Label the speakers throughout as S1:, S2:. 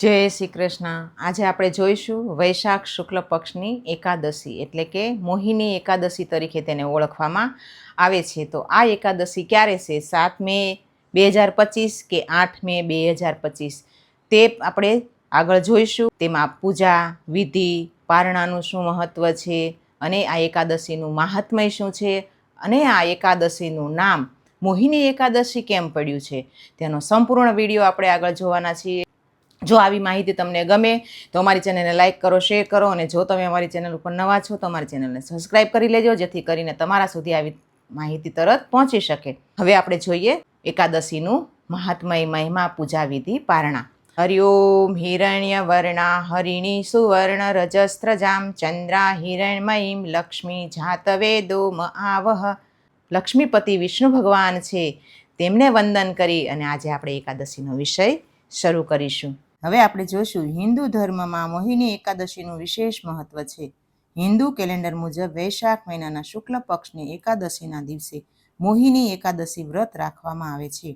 S1: જય શ્રી કૃષ્ણ. આજે આપણે જોઈશું વૈશાખ શુક્લ પક્ષની એકાદશી, એટલે કે મોહિની એકાદશી તરીકે તેને ઓળખવામાં આવે છે. તો આ એકાદશી ક્યારે છે? સાત મે બે હજાર પચીસ કે આઠ મે બે હજાર પચીસ? તે આપણે આગળ જોઈશું. તેમાં પૂજા, વિધિ, પારણાનું શું મહત્ત્વ છે? અને આ એકાદશીનું મહાત્મય શું છે? અને આ એકાદશીનું નામ મોહિની એકાદશી કેમ પડ્યું છે? તેનો સંપૂર્ણ વીડિયો આપણે આગળ જોવાના છીએ. જો આવી માહિતી તમને ગમે તો અમારી ચેનલને લાઇક કરો, શેર કરો અને જો તમે અમારી ચેનલ ઉપર નવા છો તો અમારી ચેનલને સબસ્ક્રાઇબ કરી લેજો, જેથી કરીને તમારા સુધી આવી માહિતી તરત પહોંચી શકે. હવે આપણે જોઈએ એકાદશીનું મહાત્મય મહિમા પૂજા વિધિ પારણા હરિઓમ હિરણ્ય વર્ણા, હરિણી સુવર્ણ રજસ્ત્રજામ ચંદ્રા હિરણમયીમ, લક્ષ્મી જાતવેદો આવહ. લક્ષ્મીપતિ વિષ્ણુ ભગવાન છે, તેમને વંદન કરી અને આજે આપણે એકાદશીનો વિષય શરૂ કરીશું. હવે આપણે જોશું, હિન્દુ ધર્મમાં મોહિની એકાદશીનું વિશેષ મહત્વ છે. હિન્દુ કેલેન્ડર મુજબ વૈશાખ મહિનાના શુક્લ પક્ષની એકાદશીના દિવસે મોહિની એકાદશી વ્રત રાખવામાં આવે છે.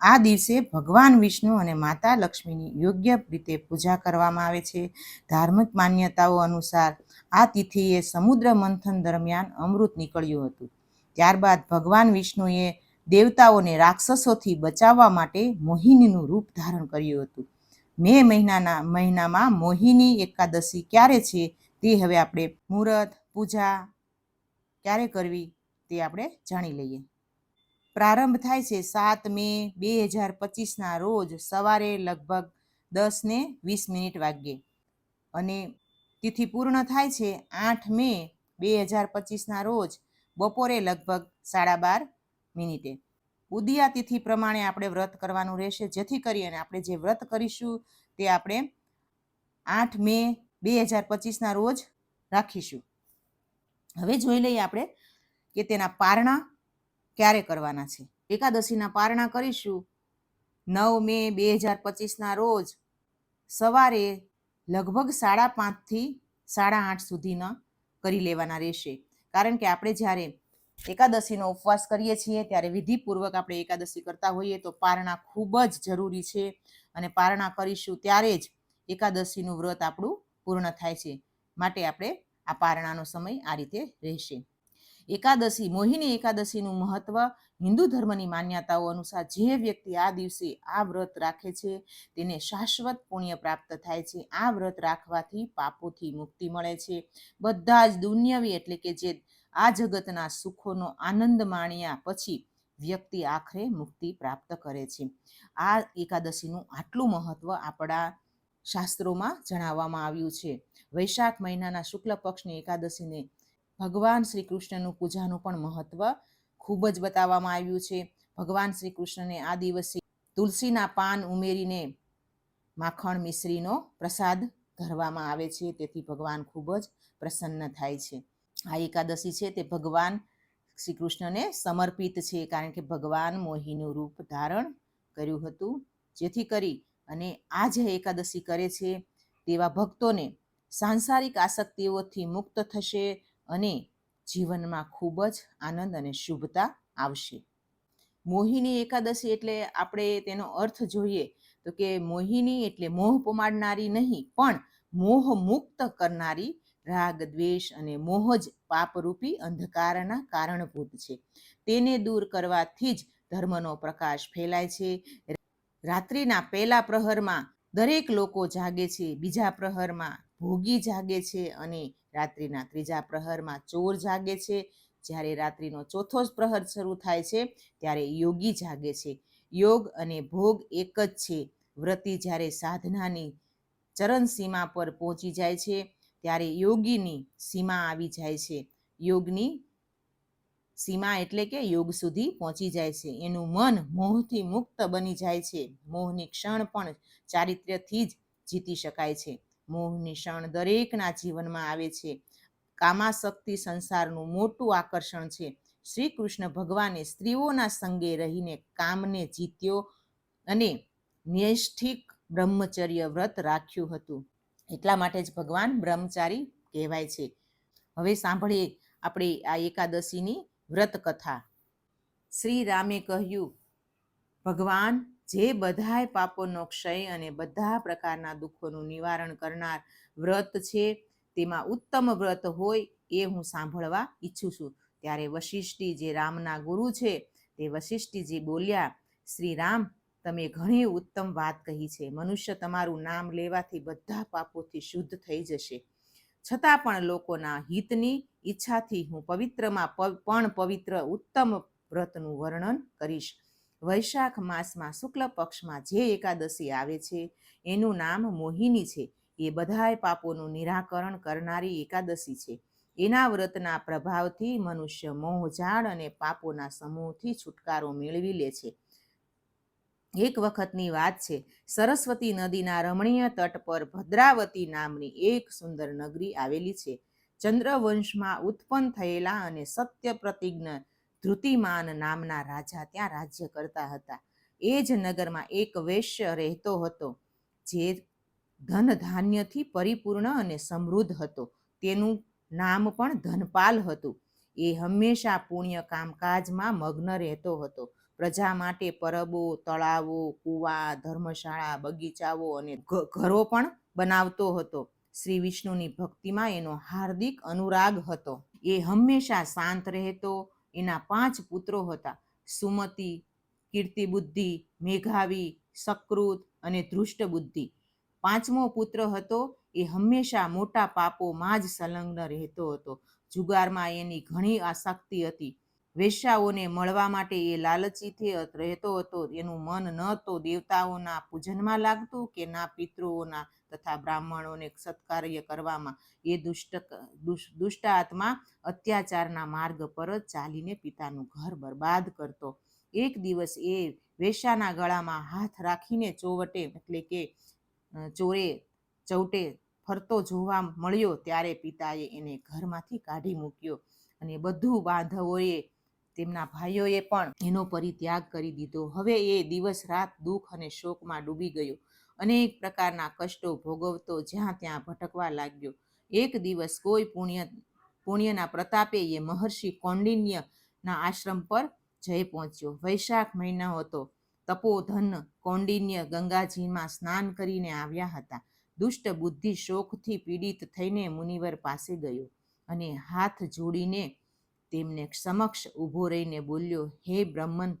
S1: આ દિવસે ભગવાન વિષ્ણુ અને માતા લક્ષ્મીની યોગ્ય રીતે પૂજા કરવામાં આવે છે. ધાર્મિક માન્યતાઓ અનુસાર આ તિથિએ સમુદ્ર મંથન દરમિયાન અમૃત નીકળ્યું હતું. ત્યારબાદ ભગવાન વિષ્ણુએ દેવતાઓને રાક્ષસોથી બચાવવા માટે મોહિનીનું રૂપ ધારણ કર્યું હતું. મે મહિનાના, મહિનામાં મોહિની એકાદશી ક્યારે છે તે હવે આપણે મુહૂર્ત, પૂજા ક્યારે કરવી તે આપણે જાણી લઈએ. પ્રારંભ થાય છે સાત મે બે હજાર પચીસના રોજ સવારે લગભગ દસ ને વીસ મિનિટ વાગ્યે અને તિથિ પૂર્ણ થાય છે આઠ મે બે હજાર પચીસના રોજ બપોરે લગભગ સાડા બાર મિનિટે. ઉદિયા તિથિ પ્રમાણે આપણે વ્રત કરવાનું રહેશે. જેથી કરી અને આપણે જે વ્રત કરીશું તે આપણે આઠ મે બે હજાર પચીસના રોજ રાખીશું. હવે જોઈ લઈએ આપણે કે તેના પારણા ક્યારે કરવાના છે. એકાદશીના પારણા કરીશું. નવ મે બે હજાર પચીસના રોજ સવારે લગભગ સાડા પાંચથી સાડા આઠ સુધીના કરી લેવાના રહેશે. કારણ કે આપણે જ્યારે એકાદશીનો ઉપવાસ કરીએ છીએ, ત્યારે વિધિપૂર્વક આપણે એકાદશી કરતા હોઈએ તો પારણા ખૂબ જ જરૂરી છે અને પારણા કરીશું ત્યારે જ એકાદશીનું વ્રત આપણું પૂર્ણ થાય છે. માટે આપણે આ પારણાનો સમય આ રીતે રહેશે. એકાદશી, મોહિની એકાદશીનું મહત્વ હિન્દુ ધર્મની માન્યતાઓ અનુસાર જે વ્યક્તિ આ દિવસે આ વ્રત રાખે છે, તેને શાશ્વત પુણ્ય પ્રાપ્ત થાય છે. આ વ્રત રાખવાથી પાપોથી મુક્તિ મળે છે. બધા જ દુન્યવી એટલે કે જે આ જગતના સુખોનો આનંદ માણ્યા પછી વ્યક્તિ આખરે મુક્તિ પ્રાપ્ત કરે છે. આ એકાદશીનું આટલું મહત્વ આપણા શાસ્ત્રોમાં જણાવવામાં આવ્યું છે. વૈશાખ મહિનાના શુક્લ પક્ષની એકાદશીને ભગવાન શ્રી કૃષ્ણનું પૂજાનું પણ મહત્વ ખૂબ જ બતાવવામાં આવ્યું છે. ભગવાન શ્રી કૃષ્ણને આ દિવસે તુલસીના પાન ઉમેરીને માખણ મિશ્રીનો પ્રસાદ ધરવામાં આવે છે. તેથી ભગવાન ખૂબ જ પ્રસન્ન થાય છે. આ એકાદશી છે તે ભગવાન શ્રી કૃષ્ણને સમર્પિત છે કારણ કે ભગવાન મોહીનું રૂપ ધારણ કર્યું હતું. જેથી કરી અને આ જે એકાદશી કરે છે તેવા ભક્તોને સાંસારિક આસક્તિઓથી મુક્ત થશે અને જીવનમાં ખૂબ જ આનંદ અને શુભતા આવશે. મોહિની એકાદશી એટલે આપણે તેનો અર્થ જોઈએ તો કે મોહિની એટલે મોહ પમાડનારી નહીં, પણ મોહ મુક્ત કરનારી રાગ, દ્વેષ અને મોહ જ પાપરૂપી અંધકારના કારણભૂત છે. તેને દૂર કરવાથી જ ધર્મનો પ્રકાશ ફેલાય છે. રાત્રિના પહેલા પ્રહરમાં દરેક લોકો જાગે છે, બીજા પ્રહરમાં ભોગી જાગે છે અને રાત્રિના ત્રીજા પ્રહરમાં ચોર જાગે છે. જ્યારે રાત્રિનો ચોથો જ પ્રહર શરૂ થાય છે, ત્યારે યોગી જાગે છે. યોગ અને ભોગ એક જ છે. વ્રતિ જ્યારે સાધનાની ચરણસીમા પર પહોંચી જાય છે ત્યારે યોગીની સીમા આવી જાય છે. યોગની સીમા એટલે કે યોગ સુધી પહોંચી જાય છે. એનું મન મોહથી મુક્ત બની જાય છે. મોહની ક્ષણ પણ ચારિત્ર્યથી જ જીતી શકાય છે. મોહની ક્ષણ દરેકના જીવનમાં આવે છે. કામાશક્તિ સંસારનું મોટું આકર્ષણ છે. શ્રી કૃષ્ણ ભગવાને સ્ત્રીઓના સંગે રહીને કામને જીત્યો અને નૈષ્ઠિક બ્રહ્મચર્ય વ્રત રાખ્યું હતું. એટલા માટે જ ભગવાન બ્રહ્મચારી કહેવાય છે. હવે સાંભળીએ આપણે આ એકાદશીની વ્રત કથા શ્રી રામે કહ્યું, ભગવાન, જે બધાય પાપોનો ક્ષય અને બધા પ્રકારના દુઃખોનું નિવારણ કરનાર વ્રત છે, તેમાં ઉત્તમ વ્રત હોય એ હું સાંભળવા ઈચ્છું છું. ત્યારે વશિષ્ઠી જે રામના ગુરુ છે, તે વશિષ્ઠીજી બોલ્યા, શ્રી રામ તમે ઘણી ઉત્તમ વાત કહી છે. મનુષ્ય તમારું નામ લેવાથી બધા પાપોથી શુદ્ધ થઈ જશે. છતાં પણ લોકોના હિતની ઈચ્છાથી હું પવિત્રમાં પણ પવિત્ર ઉત્તમ વ્રતનું વર્ણન કરીશ. વૈશાખ માસમાં શુક્લ પક્ષમાં જે એકાદશી આવે છે, એનું નામ મોહિની છે. એ બધાય પાપોનું નિરાકરણ કરનારી એકાદશી છે. એના વ્રતના પ્રભાવથી મનુષ્ય મોહજાળ અને પાપોના સમૂહથી છુટકારો મેળવી લે છે. એક વખતની વાત છે. સરસ્વતી નદીના રમણીય તટ પર ભદ્રાવતી નામની એક સુંદર નગરી આવેલી છે. ચંદ્રવંશમાં ઉત્પન્ન થયેલા અને સત્ય પ્રતિજ્ઞ ધૃતિમાન નામના રાજા ત્યાં રાજ્ય કરતા હતા. એ જ નગરમાં એક વૈશ્ય રહેતો હતો, જે ધન ધાન્યથી પરિપૂર્ણ અને સમૃદ્ધ હતો. તેનું નામ પણ ધનપાલ હતું. એ હંમેશા પુણ્ય કામકાજમાં મગ્ન રહેતો હતો. પ્રજા માટે પરબો, તળાવો, કૂવા, ધર્મશાળા, બગીચાઓ અને ઘરો પણ બનાવતો હતો. શ્રી વિષ્ણુની ભક્તિમાં એનો હાર્દિક અનુરાગ હતો. એ હંમેશા શાંત રહેતો, એના પાંચ પુત્રો હતા. સુમતિ, કીર્તિબુદ્ધિ, મેઘાવી, સકૃત અને ધૃષ્ટ બુદ્ધિ પાંચમો પુત્ર હતો, એ હંમેશા મોટા પાપોમાં જ સંલગ્ન રહેતો હતો. જુગારમાં એની ઘણી આસક્તિ હતી. વેશ્યાઓને મળવા માટે એ લાલચીથી રહેતો હતો. એનું મન ન તો દેવતાઓના પૂજનમાં લાગતું કે ના પિતૃઓના તથા બ્રાહ્મણોને સત્કાર્ય કરવામાં. એ દુષ્ટ દુષ- દુષ્ટ આત્મા અત્યાચારના માર્ગ પર જ ચાલીને પિતાનું ઘર બરબાદ કરતો. એક દિવસ એ વેશ્યાના ગળામાં હાથ રાખીને ચોવટે, એટલે કે ચોરે, ચૌટે ફરતો જોવા મળ્યો, ત્યારે પિતાએ એને ઘરમાંથી કાઢી મૂક્યો અને બધું બાંધવોએ તેમના ભાઈઓએ પણ એનો પરિત્યાગ કરી દીધો. હવે એ દિવસ રાત દુઃખ અને શોકમાં ડૂબી ગયો. અનેક પ્રકારના કષ્ટો ભોગવતો જ્યાં ત્યાં ભટકવા લાગ્યો. એક દિવસ કોઈ પુણ્ય, પુણ્યના પ્રતાપે એ મહર્ષિ કૌંડિન્યના આશ્રમ પર જઈ પહોંચ્યો. વૈશાખ મહિનો હતો. તપોધન કૌંડિન્ય ગંગાજીમાં સ્નાન કરીને આવ્યા હતા. દુષ્ટ બુદ્ધિ શોકથી પીડિત થઈને મુનિવર પાસે ગયો અને હાથ જોડીને તેમને સમક્ષ ઊભો રહીને બોલ્યો, હે બ્રહ્મન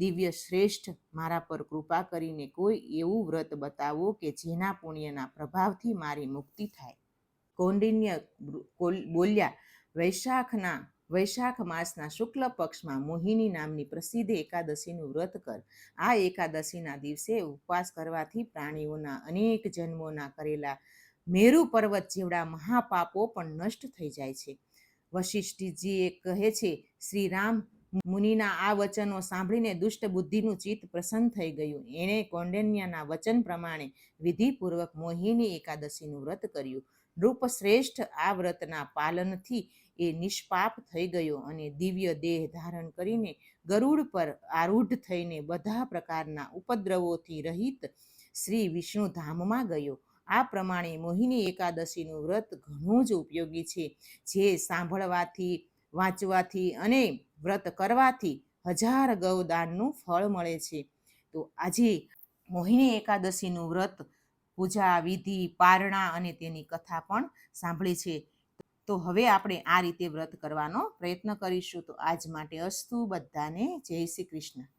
S1: દિવ્ય શ્રેષ્ઠ, મારા પર કૃપા કરીને કોઈ એવું વ્રત બતાવો કે જેના પુણ્યના પ્રભાવથી મારી મુક્તિ થાય. કૌંડિન્ય બોલ્યા, વૈશાખના, વૈશાખ માસના શુક્લ પક્ષમાં મોહિની નામની પ્રસિદ્ધ એકાદશીનું વ્રત કર. આ એકાદશીના દિવસે ઉપવાસ કરવાથી પ્રાણીઓના અનેક જન્મોના કરેલા મેરુ પર્વત જેવડા મહાપાપો પણ નષ્ટ થઈ જાય છે. વશિષ્ઠજી એ કહે છે શ્રી રામ મુનિના આ વચનો સાંભળીને દુષ્ટ બુદ્ધિનું ચિત્ત પ્રસન્ન થઈ ગયું. એણે કૌંડિન્યના વચન પ્રમાણે વિધિપૂર્વક મોહિની એકાદશીનું વ્રત કર્યું. નૃપશ્રેષ્ઠ આ વ્રતના પાલનથી એ નિષ્પાપ થઈ ગયો અને દિવ્ય દેહ ધારણ કરીને ગરુડ પર આરૂઢ થઈને બધા પ્રકારના ઉપદ્રવોથી રહિત શ્રી વિષ્ણુ ધામમાં ગયો. આ પ્રમાણે મોહિની એકાદશીનું વ્રત ઘણું જ ઉપયોગી છે. જે સાંભળવાથી, વાંચવાથી અને વ્રત કરવાથી હજાર ગૌદાનનું ફળ મળે છે. તો આજે મોહિની એકાદશીનું વ્રત પૂજા, વિધિ, પારણા અને તેની કથા પણ સાંભળી છે. તો હવે આપણે આ રીતે વ્રત કરવાનો પ્રયત્ન કરીશું. તો આજ માટે અસ્તુ બધાને જય શ્રી કૃષ્ણ.